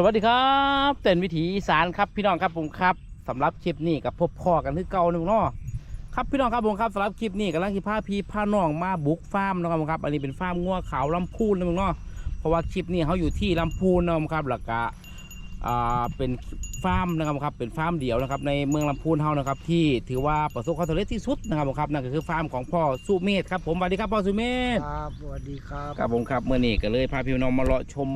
สวัสดีครับเต้นวิถีอีสานครับพี่น้องครับผมครับสำหรับคลิปนี้กับพบพ่อกันที่เก่าหนึ่งเนาะครับพี่น้องครับผมครับสำหรับคลิปนี้กำลังที่พาพี่พาน้องมาบุกฟาร์มนะครับผมครับ อันนี้เป็นฟาร์มงัวขาวลำพูนนะมึงเนาะเพราะว่าคลิปนี้เขาอยู่ที่ลำพูนนะครับแล้วก็อ่าเป็นฟาร์มนะครับครับเป็นฟาร์มเดี่ยวนะครับในเมืองลำพูนเฮานะครับที่ถือว่าประสบความสำเร็จที่สุดนะครับผมครับนั่นก็คือฟาร์มของพ่อสุเมธครับผมสวัสดีครับพ่อสุเมธครับสวัสดีครับครับผมครับเมื่อนี้ก็เลยพาพี่น้องมาเลาะชม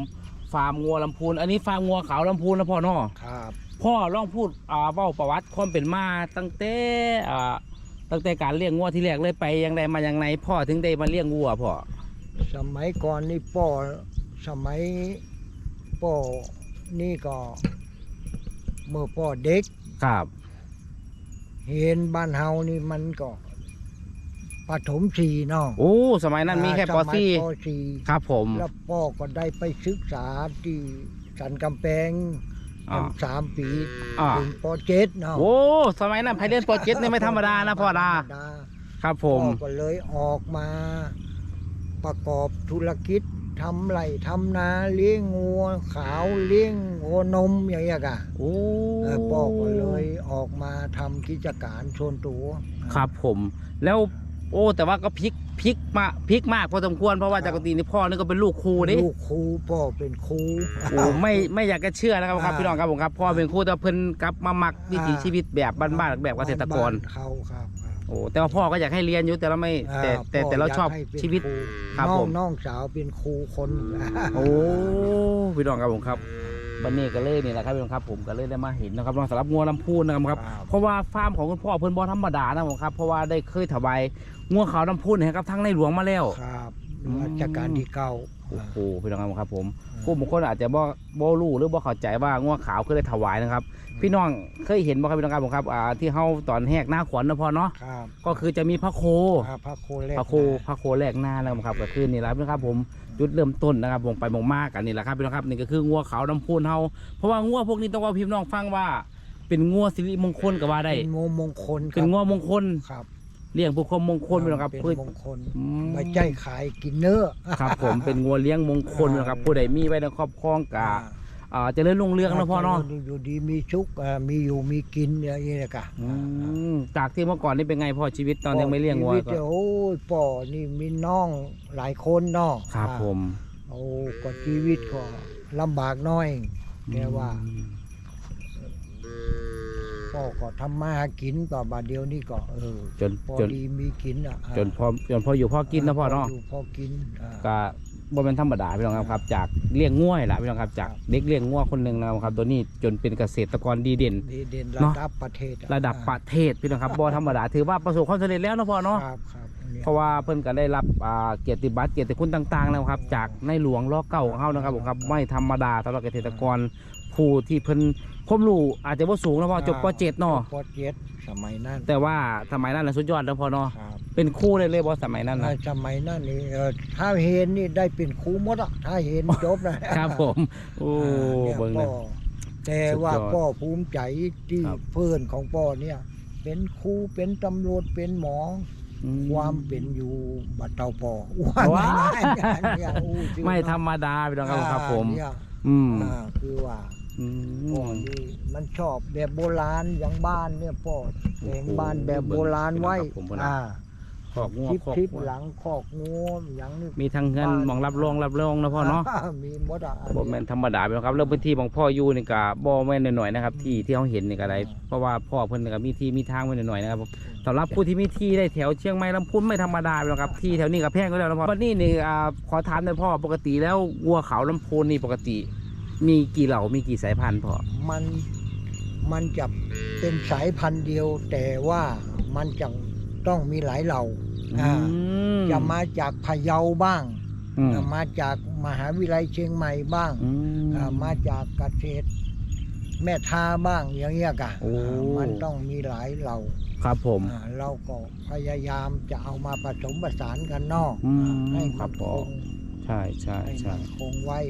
ฟาร์มงัวลำพูน อันนี้ฟาร์มงัวขาวลำพูนนะพ่อเนาะครับพ่อลองพูดอ่าเว้าประวัติความเป็นมาตั้งแต่อ่าตั้งแต่การเลี้ยงงัวที่แรกเลยไปยังไงมายังไงพ่อถึงได้มาเลี้ยงงัวพ่อสมัยก่อนนี่ป่อสมัยป่อนี่ก็เมื่อป่อเด็กครับ เห็นบ้านเฮานี่มันก็ ปฐมสี่เนาะโอ้ สมัยนั้นมีแค่ปอซี่ปสี่ครับผม แล้วป่อก็ได้ไปศึกษาที่สันกำแพงอ่าสามปีอ่า ถึงปอเจ็ดเนาะโอ้ สมัยนั้นไพเรียนโปรเจกต์นี่ไม่ธรรมดานะพ่อดา ธรรมดาครับผม พ่อก็เลยออกมา ประกอบธุรกิจทำไรทำนาเลี้ยงงัวขาวเลี้ยงงัวนมอย่างเงี้ยกะโอ้เออพ่อก็เลยออกมาทำกิจการชวนตัว ครับผม แล้ว โอ้ แต่ว่าก็พลิกพลิกมาพลิกมากพอสมควรเพราะว่าจากปกตินี่พ่อนี่ก็เป็นลูกครูดิลูกครูพ่อเป็นครูโอ้ไม่ไม่อยากจะเชื่อนะครับครับพี่น้องครับผมครับพ่อเป็นครูแต่เพิ่นกลับมามักวิถีชีวิตแบบบ้านๆแบบเกษตรกรบ้านเขาครับครับโอ้แต่ว่าพ่อก็อยากให้เรียนอยู่แต่เราไม่แต่แต่พ่แต่เราชอบยกให้ป็นชีวิตครูครับน้อผงมน้องสาวเป็นครูคนโอ้พี่น้องครับผมครับวันนี้ก็เลยนี่แหละครับพี่น้องครับผมก็เลยได้มาเห็นนะครับน้องสำหรับงัวลำพูนนะครับเพราะว่าฟาร์มของคุณพ่อเพิ่นบ่ธรรมดานะผมครับเพราะว่าได้เคยถวาย งัวขาวลำพูนให้กับทั้งในหลวงมาแล้ว ครับอืมรัชกาลที่เก้า โอ้โหพี่น้องครับผมผู้บางคนอาจจะบ่บ่รู้หรือบ่เข้าใจว่างัวขาวคือได้ถวายนะครับ พี่น้องเคยเห็นบ่ครับพี่น้องครับผมครับอ่าที่เฮาตอนแหกหน้าขวัญนะพ่อเนาะครับก็คือจะมีพระโคครับพระโคแรกพระโคพระโคแรกหน้านะครับก็คือนี่แหละนะครับผมจุดเริ่มต้นนะครับผมไปมองมากกันนี่แหละครับพี่น้องครับนี่ก็คืองัวขาวน้ำพูนเฮาเพราะว่างัวพวกนี้ต้องว่าพี่น้องฟังว่า เป็นงัวสิริมงคลก็ว่าได้เป็นโมมงคลคเป็รันบงัวมงคลครับ เลี้ยงผู้ความมงคลพี่น้องครับเป็นเพื่อมงคลอืมไม่ใช่ขายกินเนื้อ ครับ ผมเป็นงัวเลี้ยงมงคลนะครับ ผู้ใดมีไว้ในครอบครองกะอ่าเจะเลื่อนลงเรืองนะพ่อเนาะอยู่ดีมีชุกอ่ามีอยู่มีกินอย่างนี้นะกะอืมจากที่เมื่อก่อนนี่เป็นไงพ่อชีวิตตอนยังไม่เลี้ยงงัวชีวิตก็เนี่ยโอ้ยป่อนี่มีน้องหลายคนเนาะครับผม โอ้ก็ชีวิตก็ลำบากน้อย แต่ว่า พ่อก็ทำมาหากินก็บาดเดียวนี่ก็เออจนพอจนดีมีกินอะจนพอจนพออยู่พอกินนะพ่อเนาะยู่พอกินอ่า ก็บ่เป็นธรรมดาพี่น้องครับ จากเลี้ยงง่วยล่ะพี่น้องครับจากเด็กเลี้ยงง่วคนหนึ่งนะครับ ตัวนี้จนเป็นเกษตรกรดีเด่น ดีเด่นเนาะระดับประเทศอระดับประเทศพี่น้องครับบ่ธรรมดาถือว่าประสบความสำเร็จแล้วนะพ่อเนาะ ครับครับเนี่ยเพราะว่าเพิ่นก็ได้รับอ่าเกียรติบัตรเกียรติคุณต่างๆนะครับ จากในหลวงล้อเก่าของเฮานะครับผมครับไม่ธรรมดาสำหรับเกษตรกรผู้ที่เพิ่น ความรู้อาจจะบ่สูงนะพ่อจบป .7 เนาะปเจ็ดสมัยนั้นแต่ว่าสมัยนั้นน่ะสุดยอดนะพ่อเนาะครับเป็นครู่เลยเลยบ่สมัยนั้นนะ สมัยนั้นนี่เออถ้าเห็นนี่ได้เป็นครูหมดอะถ้าเห็นจบนะครับผมโอ้เนี่ยเบิ่งพ่นะอแต่ว่าสุดยอดพ่อภูมิใจที่ครับ เพื่อนของพ่อเนี่ย เป็นครูเป็นตำรวจเป็นหมออืความเป็นอยู่บัดเตาปอว้าว่าง่ายๆเนี่ยอู้ชื่อไม่ธรรมดาพี่น้องครับครับผมเนี่ยอืม อ่าคือว่า อืพ่อมนี่มันชอบแบบโบราณอย่างบ้านเนี่ยพ่อแต่งบ้านแบบโบราณไว้ผมผมอ่าขอกงัวคลิปขอกคลิปงัวหลังคอกงูอย่างนี้ มีทั้งเงินหมองรับรองรับรองนะพ่อเนาะมีหมดอะบ่แม่นธรรมดาพี่น้องครับแล้วพื้นที่ของพ่ออยู่นี่ก็บ่แม่นหน่อยๆนะครับที่ที่เขาเห็นนี่ก็ได้เพราะว่าพ่อเพิ่นนี่ก็มีที่มีทางไว้หน่อยๆนะครับ สำหรับผู้ที่มีที่ได้แถวเชียงใหม่ลำพูนไม่ธรรมดาพี่น้องครับที่แถวนี้ก็แพงก็แล้วนะพ่อวันนี้นี่อ่าขอถามหน่อยพ่อปกติแล้ววัวเขาลำพูนนี่ปกติ มีกี่เหล่ามีกี่สายพันธุ์พ่อมันมันจะเป็นสายพันธุ์เดียว แต่ว่ามันจะต้องมีหลายเหล่าอ่ามจะมาจากพะเยาบ้าง อืมมาจากมหาวิทยาลัยเชียงใหม่บ้างอืม อ่ามาจากเกษตรแม่ทาบ้างอย่างเงี้ยกะโอ้ อ่ามันต้องมีหลายเหล่าครับผม อ่าเราก็พยายามจะเอามาผสมผสานกันเนอกอืมให้ครัมับนพ่คองใช่ใช่ให้ใช่มันคงไว้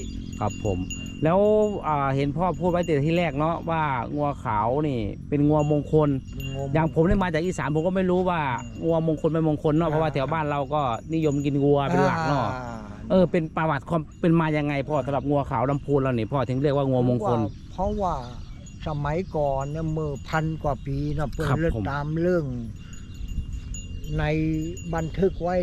ครับผม แล้วอ่าเห็นพ่อพูดไว้แต่ที่แรกเนาะว่างัวขาวนี่ เป็นงัวมงคลงมอย่างผมเนี่ยมาจากอีสานผมก็ไม่รู้ว่างัวมงคลไม่มงคลเนาะเพราะว่าแถวบ้านเราก็นิยมกินงัวเป็นหลักเนาะอ่าเออเป็นประวัติความเป็นมายังไงพ่อสำหรับงัวขาวลำพูนเราเนี่ยพ่อถึงเรียกว่างัวมงคล เพราะว่าสมัยก่อนเนี่ยเมื่อพันกว่าปีนะเปิดครับเรื่องผมตามเรื่อง ในบันทึกไว้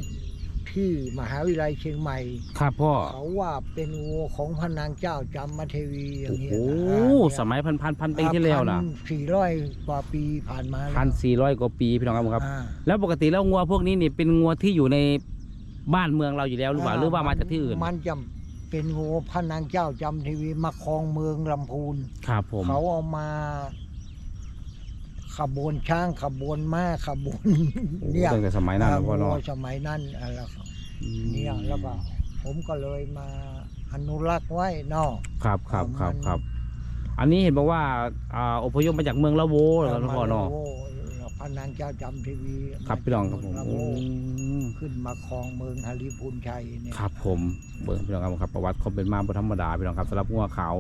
ที่มหาวิทยาลัยเชียงใหม่ ครับพ่อ เขาว่าเป็นวัวของพระนางเจ้าจามเทวีอย่าโอ้งโหเงี้ยนะสมัยพันพันพันปีที่แล้วนะสี่ร้อยกว่าปีผ่านมาแล้วพันสี่ร้อยกว่าปีพี่น้องครับผมครับอ่าแล้วปกติแล้วงัวพวกนี้นี่เป็นงัวที่อยู่ในบ้านเมืองเราอยู่แล้วหรือเปล่าหรือว่ามาจากที่อื่น มันจะเป็นวัวพระนางเจ้าจำทีวีมาครองเมืองลำพูน ครับผม เขาเอามา ขบวนช้างขบวนม้าขบวนโอ้เนี่ยตั้งแต่สมัยนั้นนะพ่อวัเนาะวสมัยนั้นอะไรครับอืมเนี่ยแล้วก็ผมก็เลยมาอนุรักษ์ไว้เนอกครับครับครับมันครับอันนี้เห็นบอกว่าอ่าอพยพมาจากเมืองละโวเหรอครับพ่อเนาะพระนางเจ้าจำทีวีครับพี่น้องครับผมมาจากอืเมืองละโวมขึ้นมาครองเมืองฮาริพูนชัยเนี่ยครับผมเบิ่งพี่น้องครับครับประวัติความเป็นมาบ่ธรรมดาพี่น้องครับสำหรับงัวขาว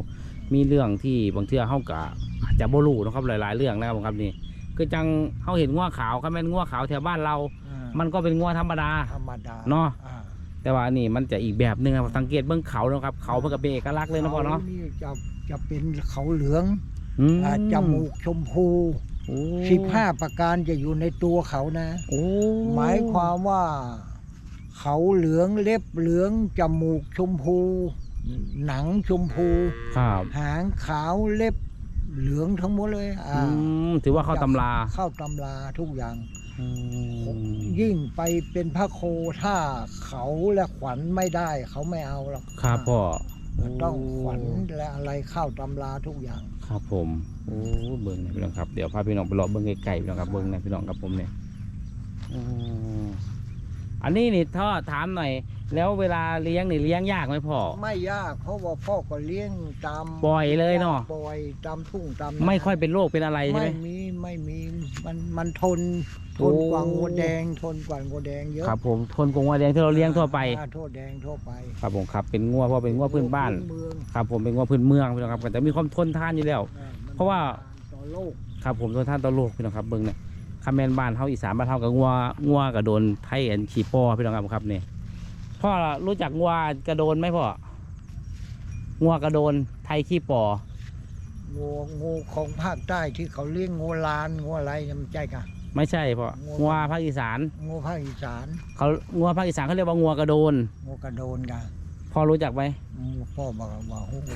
มีเรื่องที่บางเทื่อเฮาก็อาจจะบ่รู้นะครับหลาย ๆ เรื่องนะครับผมครับนี่ คือจังเฮาเห็นงัวขาวครับแม่นงัวขาวแถวบ้านเรา อ่ามันก็เป็นงัวธรรมดา ธรรมดาเนาะ อ่แต่ว่าอันนี่มันจะอีกแบบหนึงครับสังเกตเบื้องเขานะครับเขาเพิ่นก็เป็นเอกลักษณ์เลยนะพ่อเนาะขนี่จะจะเป็นเขาเหลืองอืมอ่าจมูกชมพูโอ้สิบห้าประการจะอยู่ในตัวเขานะ โอ้หมายความว่า เขาเหลืองเล็บเหลืองจมูกชมพู หนังชมพู ครับหางขาวเล็บ เหลืองทั้งหมดเลยอือ่ามถือว่าเข้าตำราเข้าตำราทุกอย่าง อืมยิ่งไปเป็นพระโคถ้าเขาและขวัญไม่ได้ เขาไม่เอาหรอกครับพ่อต้องขวัญและอะไรเข้าตำราทุกอย่าง ครับผมโอ้เบิ้งเนี่ยพี่น้องครับเดี๋ยวพาพี่น้องไปรอเบิ้งไกลๆพี่น้องครับเบิ้งเนี่ยพี่น้องครับผมเนี่ยอืม อันนี้นี่ท่อถามหน่อย แล้วเวลาเลี้ยงนี่เลี้ยงยากไหมพ่อ ไม่ยากเพราะว่าพ่อก็เลี้ยงตามปล่อยเลยเนาะ ปล่อยตามทุ่งตามไม่ค่อยเป็นโรคเป็นอะไรใช่ไหม ไม่มีไม่มีมันมันทนทโอ้นกว่างูแดง ทนกว่างูแดงเยอะครับผมทนกงว่าแดงที่เราเลี้ยงทั่วไป อ่าโทษแดงทั่วไปครับผมครับเป็นงัวเพราะเป็นงัวพื้นบ้าน เมืองครับผมเป็นงัวพื้นเมืองพี่น้องครับก็จะมีความทนทานอยู่แล้ว อ่มันเพราะว่า ต่อโลก ครับผมทนทานต่อโลกพี่น้องครับเบิ้งเนี่ย คาแมนบ้านเฮาอีสานบ้านเฮากับงัวงัวกับโดนไทยอันขี่ป้อพี่น้องครับครับนี่พ่อรู้จักงัวกระโดนไหมพ่องัวกระโดนไทยขี้ปองูงูของภาคใต้ที่เขาเลี้ยงงูลานงูอะไรเนี่ยมันใจกะไม่ใช่พ่องัวงัวภาคอีสานงูภาคอีสานเขางัวภาคอีสานเขาเรียกว่างัวกระโดนงูกระโดนกะ พ่อรู้จักไหมงูพ่อบอกว่าโอ้โห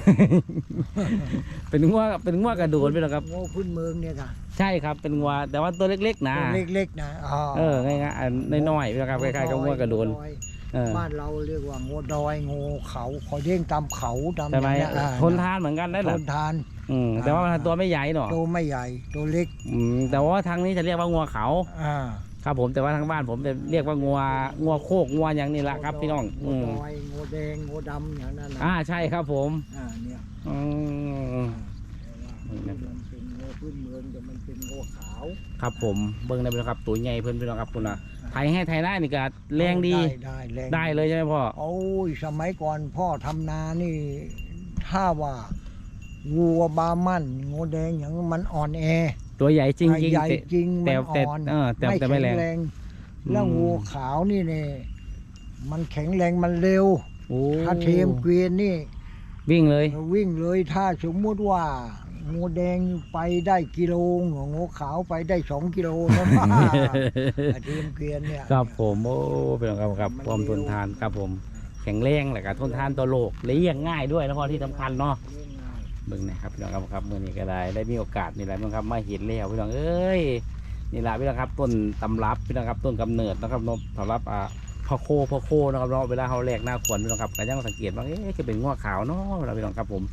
เป็นงัวเป็นงัวกระโดนพี่น้องครับงูพื้นเมืองเนี่ยกะใช่ครับเป็นงัวแต่ว่าตัวเล็กๆนะตัวเล็กๆนะอ๋อเออง่ายๆอันน้อยๆพี่น้องครับคล้ายๆกับงัวกระโดนงูอยเออบ้านเราเรียกว่างูดอยงูเขาเขาเลี้ยงตามเขาตามใช่ไหมอย่างเงี้ยอ่าทนทานเหมือนกันได้ทเหรอนทานอืมแต่ว่ามันตัวไม่ใหญ่หนอตัวไม่ใหญ่ตัวเล็กอืมแต่ว่าทางนี้จะเรียกว่างัวเขาอ่า ครับผมแต่ว่าทางบ้านผมจะเรียกว่างัวงัวโคกงัวอย่างนี้ละครับพี่น้องงูอืมดอยงูแดงงูดำอย่างนั้นนะอ่าใช่ครับผมอ่าเนี่ยอืม แต่ว่ามันเป็นงูพื้นเมืองแต่มันเป็นงูขาวครับผมเบิ้งได้ไหมครับตัวใหญ่เพื่อนพี่น้องครับคุณนะไทยให้ไทยได้นี่ก็แรงดีได้ได้แรงได้เลยใช่ไหมพ่อโอ้ยสมัยก่อนพ่อทำนานี่ ถ้าว่าวัวบามันงูแดงอย่างนั้นมันอ่อนแอ ตัวใหญ่จริงจริงใหญ่จริงแต่มันแต่อ่อนเออแต่แต่ไม่แรงข็แล้วอืมวัวขาวนี่เนี่ยมันแข็งแรงมันเร็วโอ้ถ้าเทียมเกวียนนี่ วิ่งเลย วิ่งเลยถ้าสมมุติว่างูแดงไปได้กิโลงูขาวไปได้สองกิโลนะถ้าเทียมเกวียนเนี่ยครับผมโอ้พี่น้องครับครับความทนทานครับผมแข็งแรงแหละครับทนทานต่อโลกเลี้ยงง่ายด้วยนะพ่อที่สำคัญเนาะ เลี้ยงง่ายเบิ่งนะครับพี่น้องครับครับมื่อนี้ก็ได้ได้มีโอกาสนี่แหละพี่น้องครับมาเห็นแล้วพี่น้องเอ้ยนี่แหละพี่น้องครับต้นตำรับพี่น้องครับต้นกำเนิดนะครับนาะสำหรับอ่าพอโคพอโคนะครับเนาะเวลาเขาแหลกหน้าขวัญพี่น้องครับก็ยังสังเกตว่าเอ๊ะจะเป็นง้อขาวเนาะเวลาพี่น้องครับผม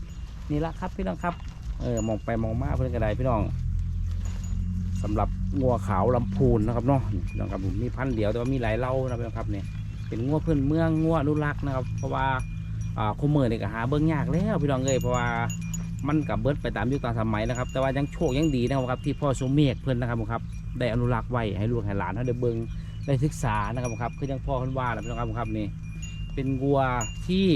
นี่ละครับพี่น้องครับเออมองไปมองมาเพื่อนก็ได้พี่น้องสำหรับงัวขาวลำพูนนะครับเนาะพี่น้องครับผมมีพันเดียวแต่ว่ามีหลายเล่านะพี่น้องครับเนี่ยเป็นงัวพื้นเมืองงัวอนุรักษ์นะครับ เพราะว่าอ่าคุมเมอร์นี่ก็หาเบิ่งยากแล้วพี่น้องเอ้ยเพราะว่า มันกับเบิดไปตามยุคตามสมัยนะครับ แต่ว่ายังโชคยังดีนะครับ ที่พ่อสมเมฆเพื่อนนะครับผมครับได้อนุรักษ์ไว้ให้ลูกให้หลานเขาได้เบิ่งได้ศึกษานะครับผมครับคือยังพ่อเพิ่นว่านะพี่น้องครับผมครับนี่เป็นวัวที่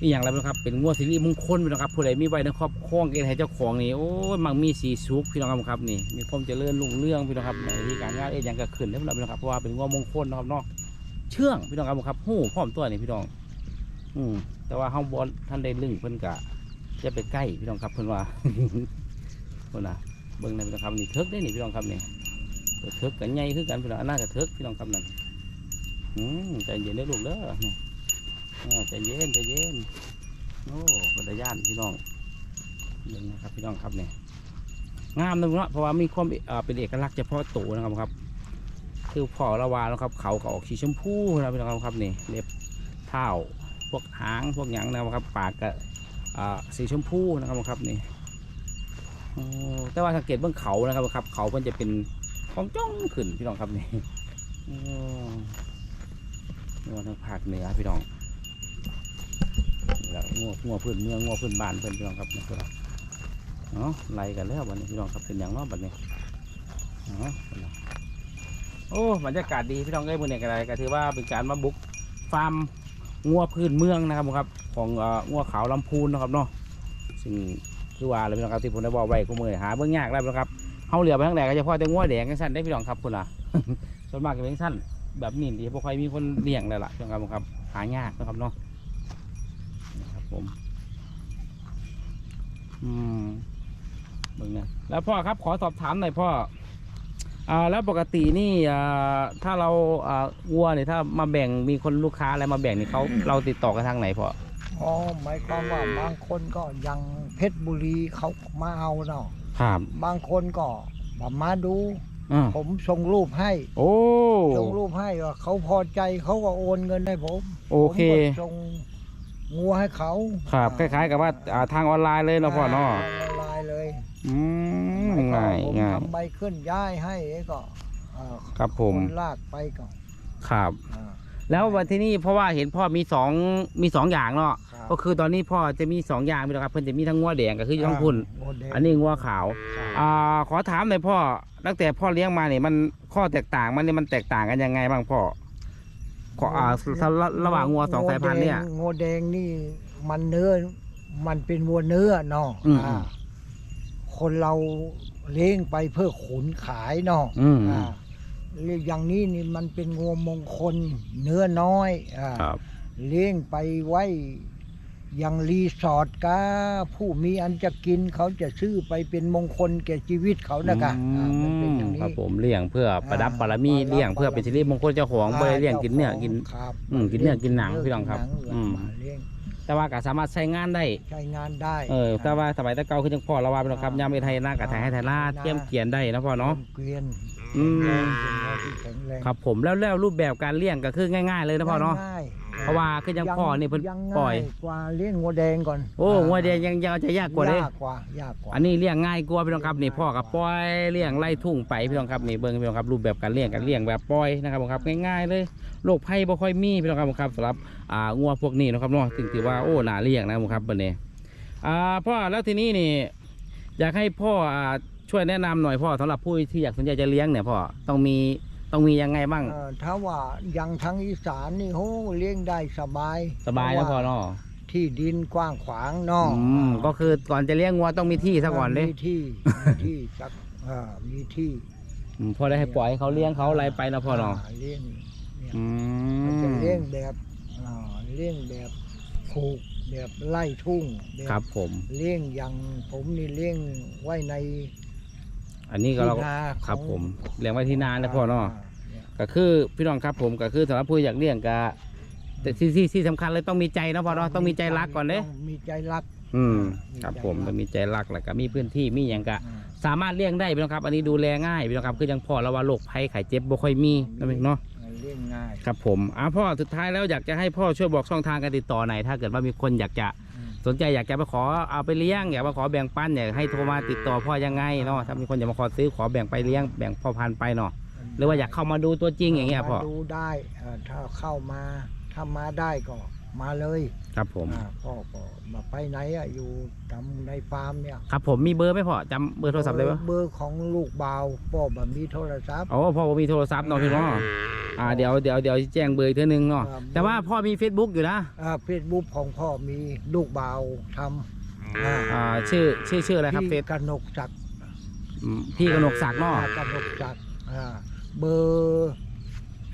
นี่อย่างไรพี่น้องครับเป็นวัวสิริมงคลพี่น้องครับผู้ใดมีไว้ในครอบครองเกณฑ์ให้เจ้าของนี่โอ้ยมักมีสีสุขพี่น้องครับผมครับนี่มีความเจริญรุ่งเรื่องพี่น้องครับในที่การงานเอ็ดหยังก็ขึ้นแล้วพี่น้องครับเพราะว่าเป็นวัวมงคลนะครับเนาะเชื่องพี่น้องครับผมครับหู้พร้อมตัวนี่พี่น้อง อืมแต่ว่าห้องบอลท่านได้ลึงเพิ่นกะ จะไปใกล้พี่น้องครับเพิ่นว่าเพิ่นน่ะเบิ่งในพี่น้องครับนี่เทิกได้นี่พี่น้องครับนี่เทิกกันใหญ่คือกันพี่น้องอันน่าจะเทิกพี่น้องครับนั่นอืมใจเย็นได้ลูกเด้อใจเย็นใจเย็นโอ้บรรยานพี่น้องเบิ่งนะครับพี่น้องครับเนี่ยงามนะเนาะเพราะว่ามีความเป็นเอกลักษณ์เฉพาะตัวนะครับครับ คือพอละวาแล้วครับ เขาก็ออกสีชมพูนะพี่น้องครับนี่เล็บเท้าพวกหางพวกหยังนะครับปากก็ สีชมพูนะครับครับนี่แต่ว่าสังเกตเบื้องเขานะครับครับ เขามันจะเป็นของจ้องขึ้นพี่น้องครับนี่งัวทางภาคเหนือพี่น้องแล้วงัวงัวพื้นเมืองงัวพื้นบ้านเพื่อนพี่น้องครับนี่พี่น้องเนาะไล่กันแล้ววันนี้พี่น้องครับเป็นอย่างน้อบัดนี้เนาะโอ้บรรยากาศดีพี่น้องเอ้ยมือเนี่ยกันเลยก็ถือว่าเป็นการมาบุกฟาร์มงัวพื้นเมืองนะครับผมครับ ของเอ่องัวขาวลำพูนนะครับเนาะซึ่งคือว่าเลยพี่น้องครับที่ผมได้บอกไว้กูมือหาเบื้องยากแล้วนะครับเฮาเหลือไปทางไหนก็เฉพาะแต่งัวแดงกันสั้นได้พี่น้องครับคุณล่ะส่วนมากจะเป็นสั้นแบบนี้ที่พวกใครมีคนเลี้ยงเลยล่ะพี่น้องครับผมครับ หายากนะครับเนาะนะครับผมอืมเบิ่งนะแล้วพ่อครับขอสอบถามหน่อยพ่ออ่าแล้วปกตินี่อ่าถ้าเราอ่าวัวเนี่ยถ้ามาแบ่งมีคนลูกค้าอะไรมาแบ่งนี่เขาเราติดต่อกันทางไหนพอ อ๋อหมายความว่าบางคนก็ยังเพชรบุรีเขามาเอาเนาะครับบางคนก็บอกมาดู อ่าผมส่งรูปให้โอ้ ส่งรูปให้ว่าเขาพอใจเขาก็โอนเงินให้ผมโอเค ผมก็ส่งงัวให้เขาครับคล้ายๆกับว่าอ่าทางออนไลน์เลยเนาะพ่อเนาะออนไลน์เลยอืมง่ายผมง่ายทำใบเคลื่อนย้ายให้ก็อ่าครับผม คนลากไปก่อนครับ อ่า แล้ววันที่นี่เพราะว่าเห็นพ่อมีสองมีสองอย่างเนาะครับก็คือตอนนี้พ่อจะมีสองอย่างพี่น้องครับเพิ่นจะมีทั้งงัวแดงก็คือทั้งพุ่นโมเดลอันนี้งัวขาวครับอ่าขอถามหน่อยพ่อตั้งแต่พ่อเลี้ยงมาเนี่ยมันข้อแตกต่างมันเนี่ยมันแตกต่างกันยังไงบ้างพ่อขออ่าระระหว่างงัวสองสายพันธุ์เนี่ยงัวแดงนี่มันเนื้อมันเป็นวัวเนื้อเนาะอืมอ่าคนเราเลี้ยงไปเพื่อขุนขายเนาะอืมอ่า เรียกอย่างนี้นี่มันเป็นงัวมงคล เนื้อน้อยอ่าครับเลี้ยงไปไว้ยังรีสอร์ทกาผู้มีอันจะกินเขาจะซื้อไปเป็นมงคลแก่ชีวิตเขานะกะอ่ามันเป็นอย่างนี้ ครับผมเลี้ยงเพื่อประดับอ่าบารมีประดับเลี้ยงเพื่อเป็นสิริมงคลเจ้าของบ่ได้เลี้ยงกินเนื้อกิน ครับอืมกินเนื้อกินหนังพี่น้องครับกินหนัอืมมาเลี้ยงแต่ว่าก็สามารถใช้งานได้ ใช้งานได้เออแต่ว่าสมัยแตะเก่าคือจังพ่อเราว่าพี่น้องครับยามไปไทยหน้ากับไทยให้ไทยหน้าเทียมเกียนได้นะพ่อเนาะเกวียน อืมแข็งแรงเป็นวัวที่แข็งแรงครับผมแล้วแล้วรูปแบบการเลี้ยงก็คือง่าย ๆ เลยนะพ่อเนาะง่ยๆเพราะว่าคือยังพ่อนี่เพิ่นยังปล่อยง่ายกว่าเลี้ยงงัวแดงก่อนโอ้งัวเดียยังยังจะยากกว่าเลยยากกว่ายากกว่าอันนี้เลี้ยงง่ายกว่าพี่น้องครับนี่พ่อกับปล่อยเลี้ยงไล่ทุ่งไปพี่น้องครับนี่เบิ่งพี่น้องครับรูปแบบการเลี้ยงการเลี้ยงแบบปล่อยนะครับผมครับง่ายๆเลยโรคภัยบ่ค่อยมีพี่น้องครับผมครับสำหรับอ่างัวพวกนี้นะครับเนาะถึงถือว่าโอ้น่าเลี้ยงนะครับผมครับเบิ่นนี้อ่าพ่อแล้วทีนี้นี่อยากให้พ่ออ่า ช่วยแนะนำหน่อยพ่อสำหรับผู้ที่อยากสนใจจะเลี้ยงเนี่ยพ่อต้องมีต้องมียังไงบ้าง เอ่อถ้าว่ายังทางอีสานนี่โหเลี้ยงได้สบายสบายนะเพพ่อระว่เนาะที่ดินกว้างขวางเนาะอืมก็คือก่อนจะเลี้ยงงัวต้องมีที่ซะก่อนเลยมีที่มีที่สักอ่ามีที่อืมพ่อได้ให้ปล่อยให้เขาเลี้ยงเขาอะไรไปนะพ่อเนาะาเลี้ยงเนี่ยอืมันจะมเลี้ยงแบบอ่าเลี้ยงแบบผูกแบบไล่ทุ่งแบบครับผม เลี้ยงอย่างผมนี่เลี้ยงไว้ใน อันนี้ก็เราที่นาครับของผมเลี้ยงไว้ที่นานนะพ่อเนาะเนี่ยก็คือพี่น้องครับผมก็คือสำหรับผู้อยากเลี้ยงก็แต่ที่ที่ที่สำคัญเลยต้องมีใจนะพ่อเนาะต้องมีใจรักก่อนเด้ต้องมีใจรัก อืมมีครับใจผมรักต้องมีใจรักแล้วก็มีพื้นที่มีอย่างก็อ่าสามารถเลี้ยงได้พี่น้องครับ อันนี้ดูแลง่ายพี่น้องครับคือยังพ่อเราว่าโรคภัยไข้เจ็บบ่ค่อยมีนะพี่เนาะเลี้ยงง่ายครับผมอ่าพ่อสุดท้ายแล้วอยากจะให้พ่อช่วยบอกช่องทางการติดต่อหน่อยถ้าเกิดว่ามีคนอยากจะอืม สนใจอยากจะไปขอเอาไปเลี้ยงอยากมาขอแบ่งปันอยากให้โทรมาติดต่อพ่อยังไงเนาะถ้ามีคนอยากมาขอซื้อขอแบ่งไปเลี้ยงแบ่งพ่อพันธุ์ไปเนาะหรือว่าอยากเข้ามาดูตัวจริงอย่างเงี้ยพ่อมาดูได้เอ่อถ้าเข้ามาถ้ามาได้ก็มาเลย ครับผม อ่าพ่อก็มาไปไหนอะอยู่ทำในฟาร์มเนี่ยครับผมมีเบอร์ไหมพ่อจำเบอร์โทรศัพท์ได้ปะเบอร์ของลูกบ่าวพ่อแบบมีโทรศัพท์โอ้พ่อผมมีโทรศัพท์เนาะพี่เนาะอ่าเดี๋ยวเดี๋ยวเดี๋ยวแจ้งเบอร์อีกเท่านึงเนาะครับ แต่ว่าพ่อมี Facebook อยู่นะเฟซบุ๊กของพ่อมีลูกบ่าวทำอ่าอ่าชื่อชื่อชื่ออะไรครับเฟพี่ซกนกศักดิ์อืมพี่กนกศักดิ์เนาะอ่กนกศักดิ์อ่าเบอร์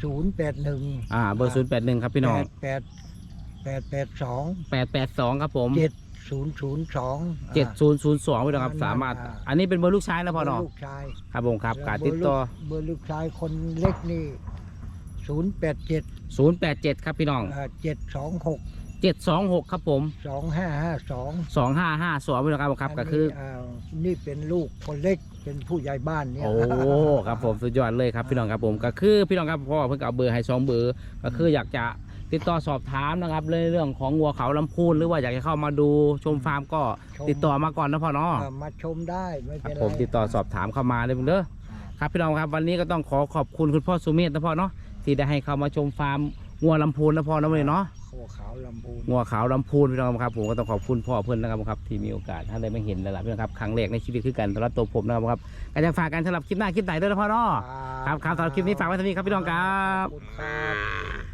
ศูนย์แปดหนึ่งอ่าเบอร์ศูนย์แปดหนึ่งครับพี่น้องแปดแปด แปดสองแปดแปดสองครับผมเจ็ดศูนย์ศูนย์สอง เจ็ดศูนย์ศูนย์สองพี่น้องครับ สามารถอันนี้เป็นเบอร์ลูกชายนะพ่อเนาะลูกชายครับผมครับการติดต่อเบอร์ลูกชายคนเล็กนี่ศูนย์แปดเจ็ดศูนย์แปดเจ็ดครับพี่น้องเจ็ดสองหกเจ็ดสองหกครับผมสองห้าห้าสองสองห้าห้าสองพี่น้องครับผมครับก็คือ นี่เป็นลูกคนเล็กเป็นผู้ใหญ่บ้านเนี่ย โอ้ ครับผมสุดยอดเลยครับพี่น้องครับผมก็คือพี่น้องครับพ่อเพิ่งเอาเบอร์ให้สองเบอร์ก็คืออยากจะ ติดต่อสอบถามนะครับเรื่องเรื่องของงัวเขาลำพูนหรือว่าอยากจะเข้ามาดูชมฟาร์มก็ติดต่อมาก่อนนะพ่อเนาะเอ่อมาชมได้ไม่ครัเป็บนไรผมติดต่อสอบถามเข้ามาเลยเด้อครับพี่น้องครับวันนี้ก็ต้องขอขอบคุณคุณพ่อสุเมธนะพ่อเนาะที่ได้ให้เข้ามาชมฟาร์มงัวลำพูนนะพ่อนะเลยเนาะขัวขาวลำพูนงัวขาวลำพูนพี่น้องครับผมก็ต้องขอบคุณพ่อเพื่อนนะครับครับที่มีโอกาสถ้าได้มาเห็นแล้วล่ะพี่น้องครับครั้งแรกในชีวิตคือกันสำหรับตัวผมนะครับครับก็จะฝากกันสำหรับคลิปหน้าคลิปไหนด้วยนะพ่อเนาะครับครับสำหรับคลิปนี้ฝากไว้เท่านี้ครับพี่น้องครับ ขอบคุณครับ